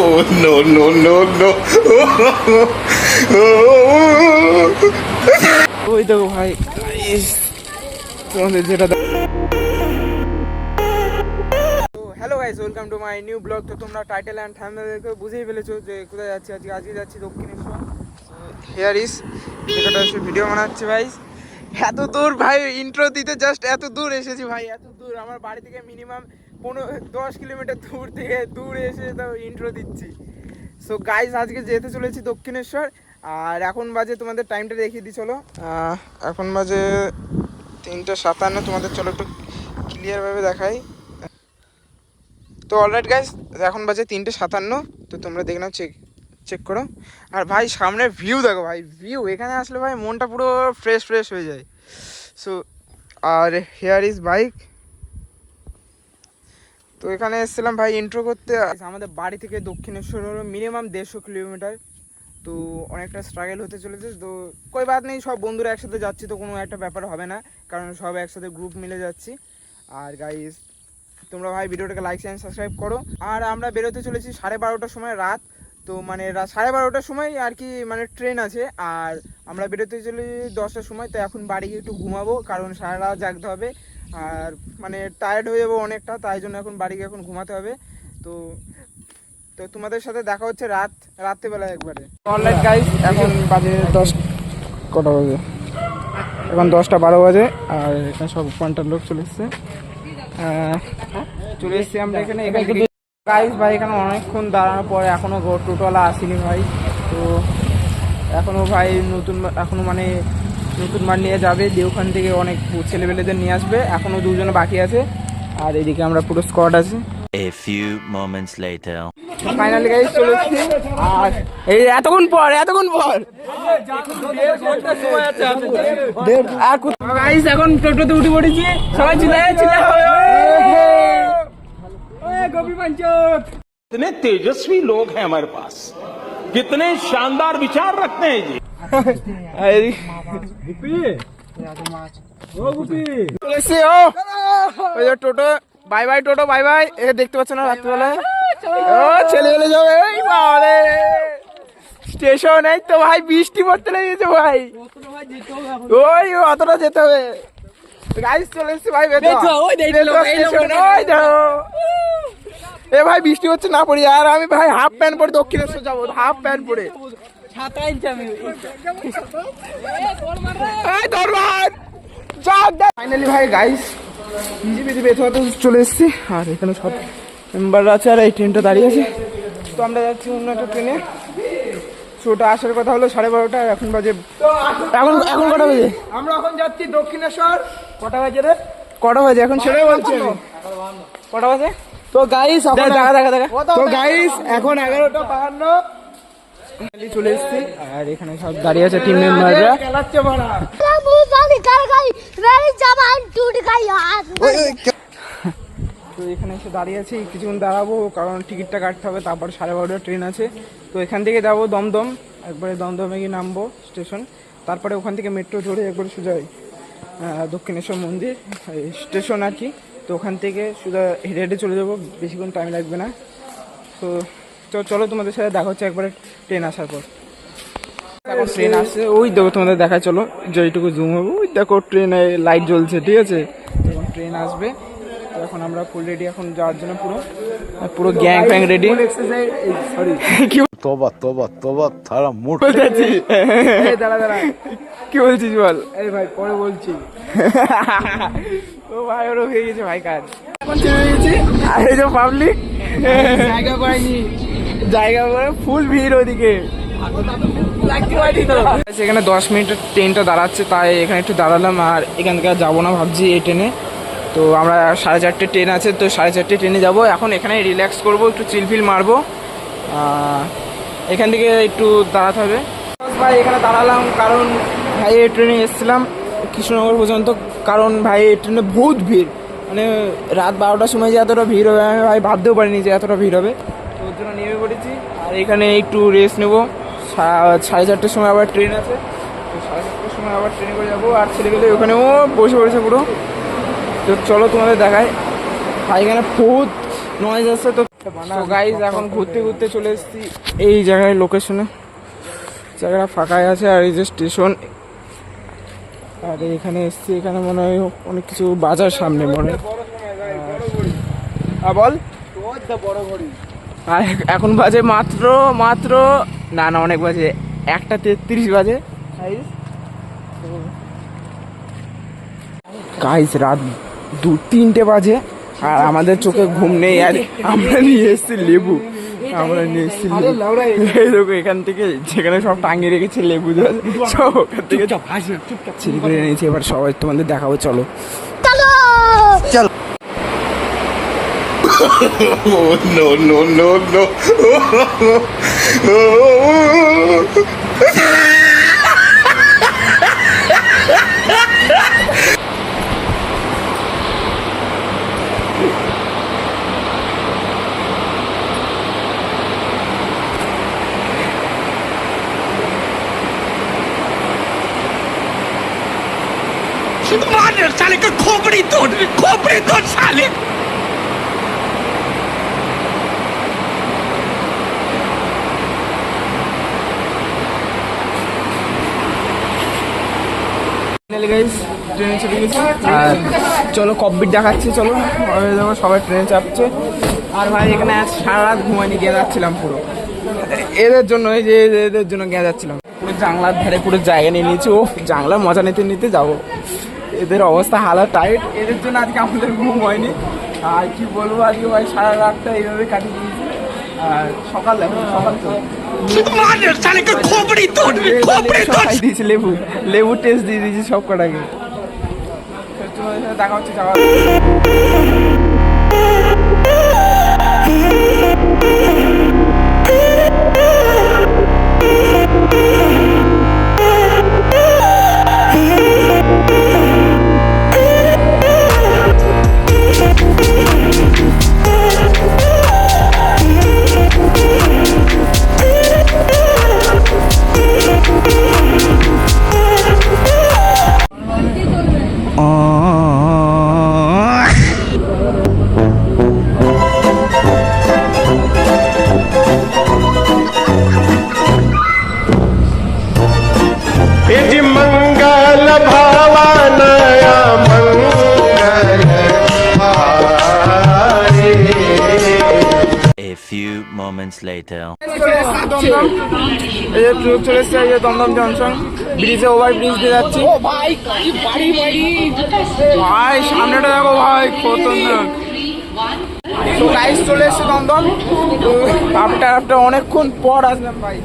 Oh, no, no, no, no. ওই দেখো ভাই তোমাদের যেটা hello guys welcome to my new blog তো তোমরা টাইটেল অ্যান্ড থাম্বনেল দেখে বুঝেই ফেলেছো যে কোথায় যাচ্ছি। আজকে আজকে যাচ্ছি দক্ষিণেশ্বর। হেয়ার এসে ভিডিও বানাচ্ছি ভাই এত দূর ভাই ইন্ট্রো দিতে জাস্ট এত দূর এসেছি ভাই, এত দূর। আমার বাড়ি থেকে মিনিমাম পনেরো, দশ কিলোমিটার দূর থেকে দূরে এসে তাও ইন্ট্রো দিচ্ছি। সো গাইজ আজকে যেতে চলেছি দক্ষিণেশ্বর। আর এখন বাজে তোমাদের টাইমটা দেখিয়ে দিই, চলো। এখন বাজে তিনটে সাতান্ন। তোমাদের চলো একটু ক্লিয়ারভাবে দেখাই। তো অলরাইট গাইজ এখন বাজে তিনটে সাতান্ন। তো তোমরা দেখে নাও চেক চেক করো। আর ভাই সামনে ভিউ দেখো ভাই ভিউ এখানে আসলে ভাই মনটা পুরো ফ্রেশ ফ্রেশ হয়ে যায়। সো আর হেয়ার ইজ বাইক তো এখানে এসেছিলাম ভাই ইন্ট্রো করতে। আমাদের বাড়ি থেকে দক্ষিণেশ্বর হলো মিনিমাম দেড়শো কিলোমিটার তো অনেকটা স্ট্রাগল হতে চলেছে। তো কই বাদ নেই, সব বন্ধুরা একসাথে যাচ্ছি, তো কোনো একটা ব্যাপার হবে না। কারণ সব একসাথে গ্রুপ মিলে যাচ্ছি। আর গাইস তোমরা ভাই ভিডিওটাকে লাইক অ্যান্ড সাবস্ক্রাইব করো। আর আমরা বেরোতে চলেছি সাড়ে বারোটার সময় রাত। তো মানে সাড়ে বারোটার সময় আর কি মানে ট্রেন আছে। আর আমরা বেরোতে চলেছি দশটার সময়, তো এখন বাড়ি গিয়ে একটু ঘুমাবো, কারণ সারা রাত জাগতে হবে। আর মানে টায়ার্ড হয়ে যাব অনেকটা, তাই জন্য এখন বাড়ি এখন ঘুমাতে হবে। তো তো তোমাদের সাথে দেখা হচ্ছে রাত, রাত্রেবেলা একবারে। অনলাইন গাইস এখন বাজে দশ, কটা বাজে? এখন দশটা বারো বাজে, আর এখানে সব পয়েন্টার লোক চলে এসছে। চলে এসছি আমরা এখানে গাইস ভাই এখানে অনেকক্ষণ দাঁড়ানোর পরে এখনও গো- টোটোওয়ালা আসেনি ভাই। তো এখনও ভাই নতুন এখনও মানে নতুন মাল নিয়ে যাবে। দিয়ে ওখান থেকে অনেক ছেলেবেলেদের নিয়ে আসবে। এখনও দুজনে বাকি আছে। আর এদিকে আমরা পুরো স্কোয়াড আছে। A few moments later. Finally guys চলে এসেছি। আর এই এতক্ষণ পর এতক্ষণ পর। আর এখন টোটোতে উঠে পড়েছি। সবাই চিল্লায় চিল্লায় গোপী পঞ্চক कितने तेजस्वी लोग हैं हमारे पास कितने शानदार विचार रखते हैं जी চলে এসছি ও ওই যে টোটো বাই বাই টোটো বাই বাই এ দেখতে পাচ্ছ না রাত্রিবেলায় ও ছেলে চলে যাবে এই বাবারে স্টেশন এই তো ভাই বৃষ্টি পড়তে লেগেছে ভাই ওই অতটা যেতে হবে গাইস চলে এসছি ভাই বেতো ওই স্টেশন ওই দেখো এ ভাই বৃষ্টি হচ্ছে না পড়ি। আর আমি ভাই হাফ প্যান্ট পরে দক্ষিণেশ্বর যাব হাফ প্যান্ট পরে। ফাইনালি ভাই গাইস চলে এসেছি। আর এখানে সব মেম্বাররা আছে আর এই ট্রেনটা দাঁড়িয়ে আছে। তো আমরা যাচ্ছি অন্য একটা ট্রেনে ছোটা আসার কথা হলো সাড়ে বারোটা এখন বাজে এখন এখন কটা বাজে? আমরা এখন যাচ্ছি দক্ষিণেশ্বর। কটা বাজে রে? কটা বাজে? এখন সেটাই বলছি কটা বাজে? তো গাইস এখন দেখা দেখা দেখা তো গাইস এখন এগারোটা বাহান্ন। চলে এসেছি। আর এখানে সব দাঁড়িয়ে আছে টিম মেম্বাররা খেলাচ্ছে ভাড়া তো এখানে এসে দাঁড়িয়ে আছি। কিছুক্ষণ দাঁড়াবো কারণ টিকিটটা কাটতে হবে তারপর সাড়ে বারোটা ট্রেন আছে। তো এখান থেকে যাব দমদম। একবারে দমদমে গিয়ে নামবো স্টেশন তারপরে ওখান থেকে মেট্রো চড়ে একবারে সোজা দক্ষিণেশ্বর মন্দির স্টেশন আর কি। তো ওখান থেকে শুধু হেঁটে হেঁটে চলে যাব বেশিক্ষণ টাইম লাগবে না। তো চলো তোমাদের সাথে দেখা হচ্ছে একবারে ট্রেন আসার পর। এখন ট্রেন আসছে ওই দেখো তোমাদের দেখায় চলো যেটুকু জুম হবে ওই দেখো ট্রেনে লাইট জ্বলছে ঠিক আছে? যখন ট্রেন আসবে। এখন আমরা ফুল রেডি এখন যাওয়ার জন্য পুরো পুরো গ্যাং ফ্যাং রেডি সরি তোবা তোবা তোবা তারা মুট। দাঁড়া দাঁড়া। কি বলছিস বল? এই ভাই পরে বলছি। ও ভাই ওর হয়ে গেছে ভাই কাজ। এখন চলে গেছি। আর এই যে পাবলিক জায়গা পাইনি জায়গা করে ফুল ভিড় ওদিকে। সেখানে দশ মিনিটের ট্রেনটা দাঁড়াচ্ছে তাই এখানে একটু দাঁড়ালাম আর এখান থেকে আর যাব না ভাবছি এই ট্রেনে। তো আমরা সাড়ে চারটে ট্রেন আছে তো সাড়ে চারটে ট্রেনে যাব। এখন এখানে রিল্যাক্স করব একটু চিলফিল মারবো। এখান থেকে একটু দাঁড়াতে হবে। ভাই এখানে দাঁড়ালাম কারণ ভাই এই ট্রেনে এসেছিলাম কৃষ্ণনগর পর্যন্ত, কারণ ভাই এই ট্রেনে বহুত ভিড়। মানে রাত বারোটার সময় যে এতটা ভিড় হবে, আমি ভাই ভাবতেও পারিনি যে এতটা ভিড় হবে। তো ওর জন্য নেমে পড়েছি। আর এখানে একটু রেস্ট নেব। সাড়ে চারটের সময় আবার ট্রেন আছে। তো সাড়ে চারটের সময় আবার ট্রেনে করে যাব। আর ছেলেগুলো ওখানে ও বসে পড়েছে পুরো। তো চলো তোমাদের দেখায় ভাই এখানে বহুত নয়েজ আসছে। তো গাইজ এখন ঘুরতে ঘুরতে চলে এসেছি। এই জায়গায় লোকেশনে জায়গাটা ফাঁকাই আছে। আর এই যে স্টেশন আর এখানে এসছি, এখানে মনে হয় অনেক কিছু বাজার সামনে মনে হয়। বল। এখন বাজে মাত্র মাত্র, না না, অনেক বাজে, একটা তেত্রিশ বাজে। গাইস রাত দু, তিনটে বাজে, আর আমাদের চোখে ঘুম নেই, আর আমরা নিয়ে এসেছি লেবু। আমরা নিয়ে এসেছি লেবু। দেখো এখান থেকে যেখানে সব টাঙিয়ে রেখেছে লেবু জল সব ওখান থেকে করে নিয়েছি এবার সবাই তোমাদের দেখাবো চলো চলো Oh, no, no, no, no. Guys ট্রেনে চলে গেছি। আর চলো কপিট দেখাচ্ছি, চলো। দেখো সবাই ট্রেনে চাপছে। আর ভাই, এখানে আজ সারা রাত ঘুমাইনি গিয়ে যাচ্ছিলাম পুরো। এদের জন্য, এই যে এদের- জন্য গিয়ে যাচ্ছিলাম। পুরো জানলার ধারে পুরো জায়গা নিয়ে নিয়েছি। ও জানলার মজা নিতে নিতে যাব। এদের অবস্থা হালা টাইট এদের জন্য আজকে আমাদের ঘুম হয়নি। আর কি বলব আজকে ভাই সারা রাতটা এইভাবে কাটিয়ে দিয়েছি। আর সকাল সকাল দিয়েছি লেবু লেবু টেস্ট দিয়ে দিয়েছি সব কটাকে। দেখা হচ্ছে। Moments later. চলে এসছে এই জংশন ব্রিজে ওভার ব্রিজ দিয়ে যাচ্ছি ভাই সামনেটা দেখো ভাই খতরনাক তো গাইস চলে এসছে দমদম আফটার আফটার অনেকক্ষণ পর আসলাম ভাই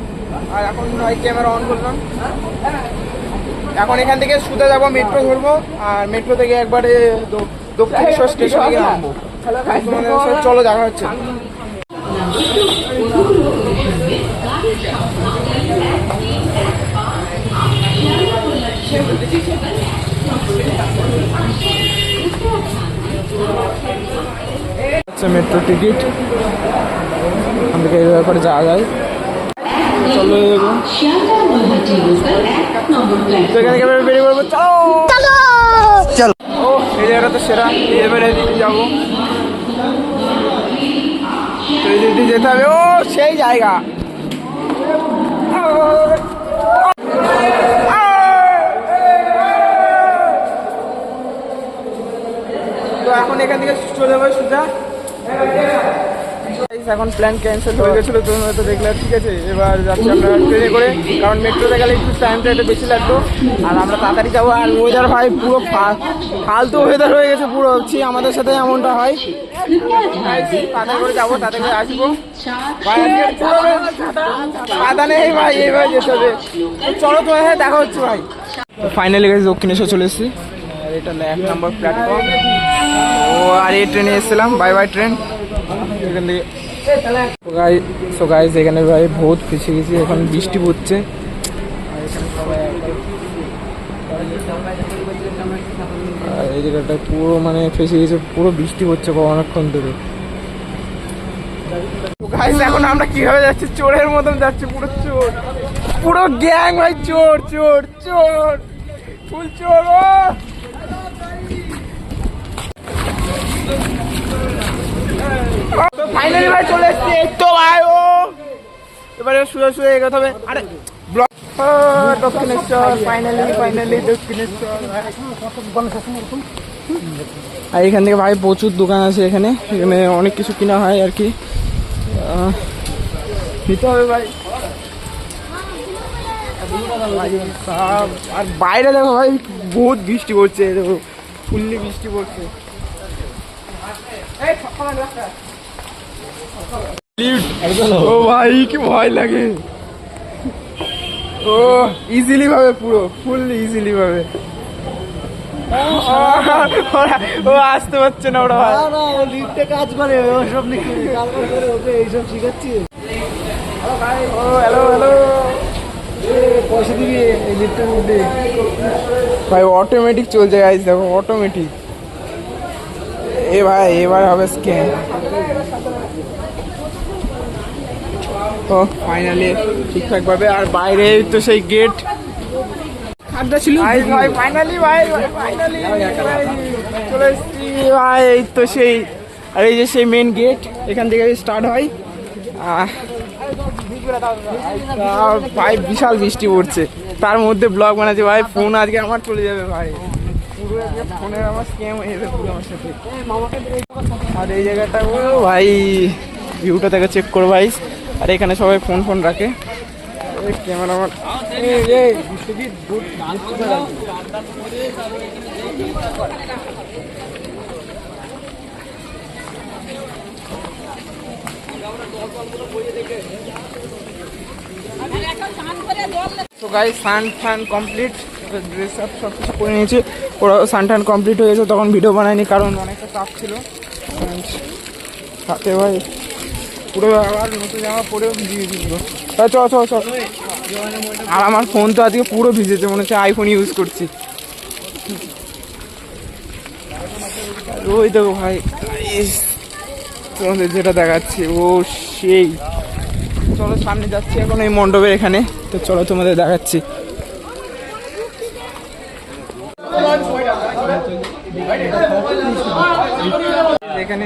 আর এখন ভাই ক্যামেরা অন করলাম এখন এখান থেকে সুদে যাব মেট্রো ধরবো আর মেট্রো থেকে একবারে দক্ষিণেশ্বর স্টেশনে গিয়ে নামবো চলো দেখা হচ্ছে আচ্ছা মেট্রো টিকিট আমাদেরকে এই ব্যাপারে যাওয়া যায়। চলো এখান থেকে বেরিয়ে পড়ব চলো। ও এই জায়গাটা তো সেরা। এবারে যাব। এই যেতে হবে। ও সেই জায়গা। তো এখন এখান থেকে চলে যাব সোজা। এখন প্ল্যান ক্যান্সেল হয়ে গেছিল তুমি হয়তো দেখলে ঠিক আছে, এবার যাচ্ছি আমরা ট্রেনে করে, কারণ মেট্রোতে গেলে একটু টাইমটা একটু বেশি লাগতো। আর আমরা তাড়াতাড়ি যাব, আর ওয়েদার ভাই পুরো ফালতু ওয়েদার হয়ে গেছে পুরো, ছি, আমাদের সাথে এমনটা হয়। যাব আসব। ভাই ভাই তো চলো তোমার সাথে দেখা হচ্ছে ভাই। ফাইনালি গেছে দক্ষিণেশ্বর এক নম্বর প্ল্যাটফর্ম ও, আর এই ট্রেনে এসেছিলাম বাই বাই ট্রেন এখান থেকে সো গাইজ এখানে ভাই বহুত ফেসে গেছি, এখন বৃষ্টি পড়ছে। আর এই জায়গাটা পুরো মানে ফেসে গেছে, পুরো বৃষ্টি পড়ছে অনেকক্ষণ ধরে। গাইজ এখন আমরা কীভাবে যাচ্ছি? চোরের মতন যাচ্ছি, পুরো চোর। পুরো গ্যাং ভাই, চোর চোর চোর। ফুল চোর ফাইনালি ফাইনালি দক্ষিণেশ্বর আর এখান থেকে ভাই প্রচুর দোকান আছে এখানে। এখানে অনেক কিছু কিনা হয় আর কি। নিতে হবে ভাই। আর বাইরে দেখো ভাই, বহুত বৃষ্টি পড়ছে, দেখো। ফুললি বৃষ্টি পড়ছে। ও ভাই কি ভয় লাগে। ও ইজিলি ভাবে পুরো ফুললি ইজিলি ভাবে। ও আসতে পারছে না ওরা ভাই। কাজ করে ওসব নাকি কাজ করে ওকে এইসব শিখাচ্ছি ও হ্যালো হ্যালো। পয়সা দিবি এই লিফটের মধ্যে। ভাই অটোমেটিক চলছে গাইজ দেখো অটোমেটিক এ ভাই এবার হবে স্ক্যান ও ফাইনালি ঠিকঠাক ভাবে আর বাইরে তো সেই গেট আড্ডা ছিল ভাই ফাইনালি ভাই ফাইনালি চলে এসেছি। ভাই এই তো সেই আর এই যে সেই মেন গেট এখান থেকে স্টার্ট হয়। আর ভাই বিশাল বৃষ্টি পড়ছে। তার মধ্যে ব্লগ বানাচ্ছে। ভাই ফোন আজকে আমার চলে যাবে ভাই। পুরো ফোনের আমার স্ক্যাম হয়ে যাবে পুরো আমার সাথে। আর এই জায়গাটা ও ভাই ভিউটা থেকে চেক করো ভাই। আর এখানে সবাই ফোন ফোন রাখে। ক্যামেরা আমার তো সান কমপ্লিট ড্রেস আপ সব কিছু করে নিয়েছি। সান কমপ্লিট হয়ে গেছে, তখন ভিডিও বানায়নি, কারণ অনেকটা চাপ ছিল। হাতে ভাই পুরো আবার নতুন জামা পরেও ভিজিয়ে দিল চ চ চ আর আমার ফোন তো আজকে পুরো ভিজেছে, মনে হচ্ছে আইফোন ইউজ করছি। ওই দেখো ভাই তোমাদের যেটা দেখাচ্ছি, ও সেই। চলো, সামনে যাচ্ছি এখন এই মণ্ডপের এখানে। তো চলো তোমাদের দেখাচ্ছি। এখানে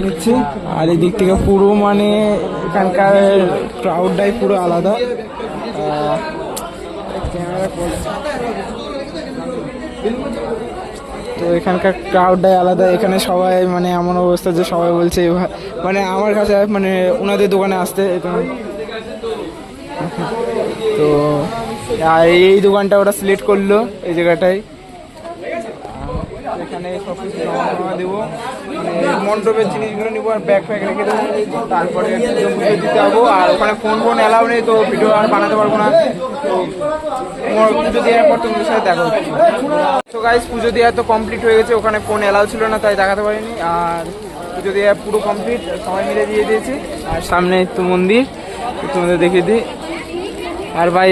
নিচ্ছে। আর এই দিক থেকে পুরো মানে এখানকার ক্রাউডটাই পুরো আলাদা। তো এখানকার ক্রাউডটাই আলাদা। এখানে সবাই মানে এমন অবস্থা যে সবাই বলছে "ভা- মানে আমার কাছে মানে ওনাদের দোকানে আসতে তো, আর এই দোকানটা ওরা সিলেক্ট করল এই জায়গাটায়। এখানে সব কিছু জমা দেবো। মানে মণ্ডপের জিনিসগুলো নিবো আর ব্যাগ ফ্যাগ রেখে দেবো। তারপরে দিতে যাব। আর ওখানে ফোন ফোন অ্যালাউ নেই, তো ভিডিও আর বানাতে পারব না। তো পুজো দেওয়ার পর তোমাদের সাথে দেখা তো গাইজ পুজো দেওয়া তো কমপ্লিট হয়ে গেছে। ওখানে ফোন অ্যালাউ ছিল না, তাই দেখাতে পারিনি। আর পুজো দেওয়া পুরো কমপ্লিট সবাই মিলে দিয়ে দিয়েছি। আর সামনে তো মন্দির তোমাদের দেখিয়ে দিই। আর ভাই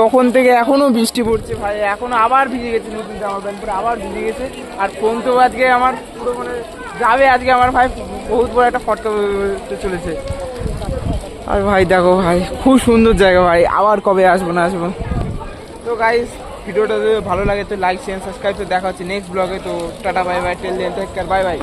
তখন থেকে এখনও বৃষ্টি পড়ছে ভাই, এখনও আবার ভিজে গেছে নতুন জামা প্যান্ট পরে, আবার ভিজে গেছে। আর ফোন তো আজকে আমার পুরো মানে যাবে আজকে আমার ভাই, বহুত বড় একটা ফটো চলেছে। আর ভাই, দেখো ভাই, খুব সুন্দর জায়গা ভাই, আবার কবে আসব না আসব। তো গাইস ভিডিওটা যদি ভালো লাগে তো লাইক শেয়ার সাবস্ক্রাইব তো দেখা হচ্ছে নেক্সট ব্লগে তো tata bye bye till then bye bye